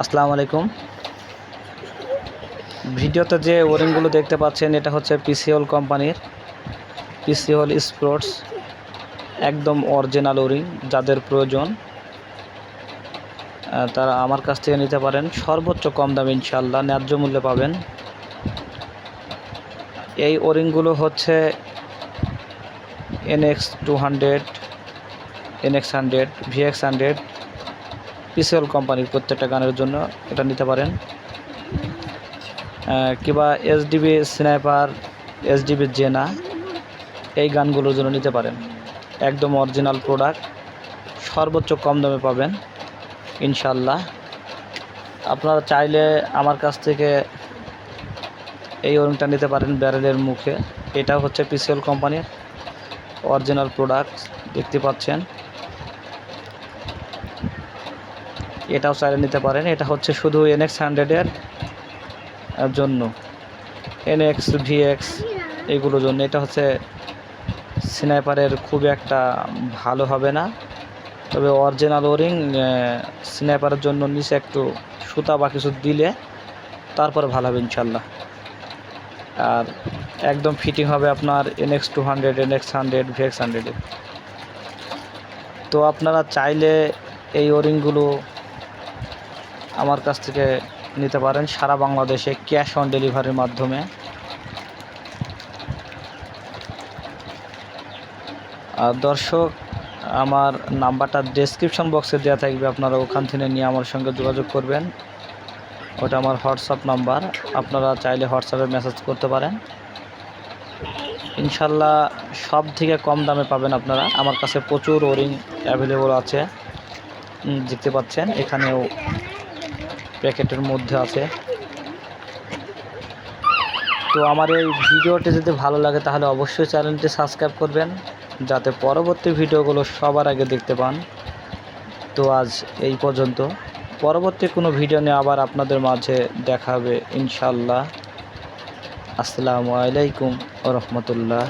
আসসালামু আলাইকুম। ভিডিওতে যে ওরিংগুলো দেখতে পাচ্ছেন, এটা হচ্ছে পিসিওল কোম্পানির পিসিওল স্পোর্টস একদম অরিজিনাল ওরিং যাদের প্রয়োজন তারা আমার কাছ থেকে নিতে পারেন। সর্বোচ্চ কম দামে ইনশাল্লাহ ন্যায্য মূল্যে পাবেন। এই ওরিংগুলো হচ্ছে NX two hundred NX hundred VX hundred PCL কোম্পানির প্রত্যেকটা গানের জন্য এটা নিতে পারেন। কিংবা এসডিবি স্নাইপার এসডিবি জেনা এই গানগুলোর জন্য নিতে পারেন। একদম অরিজিনাল প্রোডাক্ট সর্বোচ্চ কম দামে পাবেন ইনশাল্লাহ আপনারা চাইলে আমার কাছ থেকে এই ওরিংটা নিতে পারেন ব্যারেলের মুখে। এটা হচ্ছে পিসিএল কোম্পানির অরিজিনাল প্রোডাক্ট দেখতে পাচ্ছেন। এটাও চাইলে নিতে পারেন। এটা হচ্ছে শুধু এনএক্স হান্ড্রেডের জন্য। এনএক্স ভিএক্স এগুলোর জন্য। এটা হচ্ছে স্নাইপারের খুব একটা ভালো হবে না। তবে অরিজিনাল ওরিং স্নাইপারের জন্য নিচে একটু সুতা বা কিছু দিলে তারপরে ভালো হবে ইনশাল্লাহ আর একদম ফিটিং হবে আপনার NX two hundred NX hundred VX হান্ড্রেডে তো আপনারা চাইলে এই ওরিংগুলো আমার কাছ থেকে নিতে পারেন সারা বাংলাদেশে ক্যাশ অন ডেলিভারির মাধ্যমে। আর দর্শক, আমার নাম্বারটা ডেসক্রিপশন বক্সে দেওয়া থাকবে, আপনারা ওখান থেকে নিয়ে আমার সঙ্গে যোগাযোগ করবেন। ওটা আমার হোয়াটসঅ্যাপ নাম্বার, আপনারা চাইলে হোয়াটসঅ্যাপে মেসেজ করতে পারেন। ইনশাল্লাহ সব থেকে কম দামে পাবেন আপনারা। আমার কাছে প্রচুর ওরিং অ্যাভেলেবল আছে। দেখতে পাচ্ছেন, এখানেও প্যাকেটের মধ্যে আছে। তো আমার এই ভিডিওটি যদি ভালো লাগে তাহলে অবশ্যই চ্যানেলটি সাবস্ক্রাইব করবেন, যাতে পরবর্তী ভিডিওগুলো সবার আগে দেখতে পান। তো আজ এই পর্যন্ত। পরবর্তী কোনো ভিডিও নিয়ে আবার আপনাদের মাঝে দেখা হবে ইনশাল্লাহ আসসালামু আলাইকুম রহমতুল্লাহ